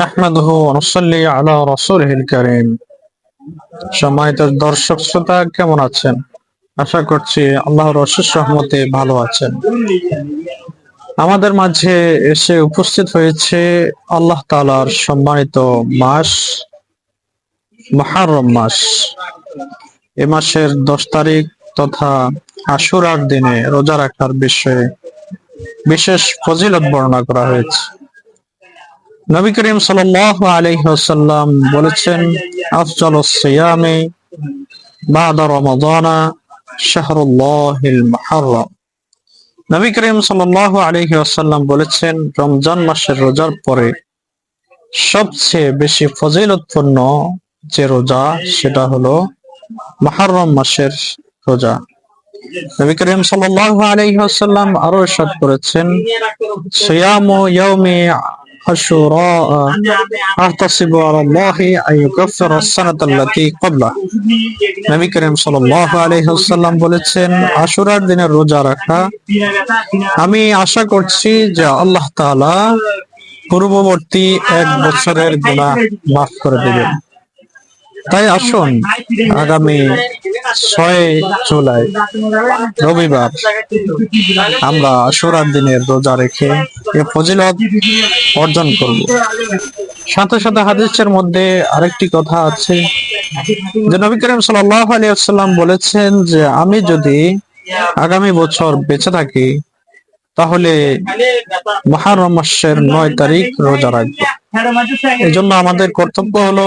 নাহমাদুহু ওয়া নুসাল্লি আলা রাসূলিহিল কারীম। সম্মানিত দর্শক শ্রোতা, কেমন আছেন? আশা করছি আল্লাহর অশেষ রহমতে ভালো আছেন। আমাদের মাঝে এসে উপস্থিত হয়েছে আল্লাহ তাআলার সম্মানিত মাস, মুহররম মাস। এ মাসের দশ তারিখ তথা আশুরার দিনে রোজা রাখার বিষয়ে বিশেষ ফজিলত বর্ণনা করা হয়েছে। নবী করিম সাল্লাল্লাহু আলাইহি ওয়াসাল্লাম বলেছেন আফজালুস সিয়ামি বাদা রমাদানা শাহরুল্লাহিল মুহররম। নবী করিম সাল্লাল্লাহু আলাইহি ওয়াসাল্লাম বলেছেন, রমজান মাসের রোজার পরে সবচেয়ে বেশি ফজিলতপূর্ণ যে রোজা, সেটা হলো মুহররম মাসের রোজা। নবী করিম সাল্লাল্লাহু আলাইহি ওয়াসাল্লাম আরও ইরশাদ করেছেন, সিয়ামু ইয়াউমি আশুরা আহতাসিবু আলা আল্লাহি আন ইউকাফিরা আস-সানাতা আল্লাতী নবী করিম সাল্লাল্লাহু আলাইহি ওয়াসাল্লাম বলেছেন আশুরার দিনের রোজা রাখা। আমি আশা করছি যে আল্লাহ তাআলা পূর্ববর্তী এক বছরের গুনাহ মাফ করে দিবেন। তাই আসুন, আগামী ছয় জুলাই, রবিবার আমরা আশুরার দিনের রোজা রেখে এ ফজিলত অর্জন করব। সাথে সাথে হাদিসের মধ্যে আরেকটি কথা আছে, যে নবী করিম আলাইহি ওয়াসাল্লাম বলেছেন যে, আমি যদি আগামী বছর বেঁচে থাকি তাহলে মুহররম মাসের নয় তারিখ রোজা রাখব। এই জন্য আমাদের কর্তব্য হলো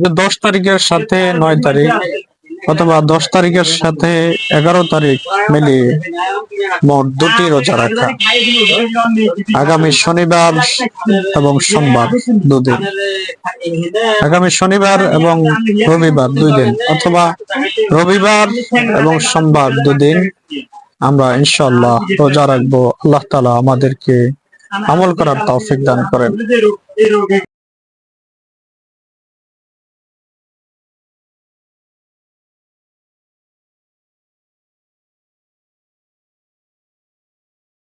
যে দশ তারিখের সাথে নয় তারিখ অথবা দশ তারিখের সাথে এগারো তারিখ মিলিয়ে মোট দুটি রোজা রাখা। আগামী শনিবার এবং সোমবার দুদিন। আগামী শনিবার এবং রবিবার দুই দিন অথবা রবিবার এবং সোমবার দুদিন আমরা ইনশাল্লাহ রোজা রাখব আল্লাহ তালা আমাদেরকে আমল করার তৌফিক দান করেন।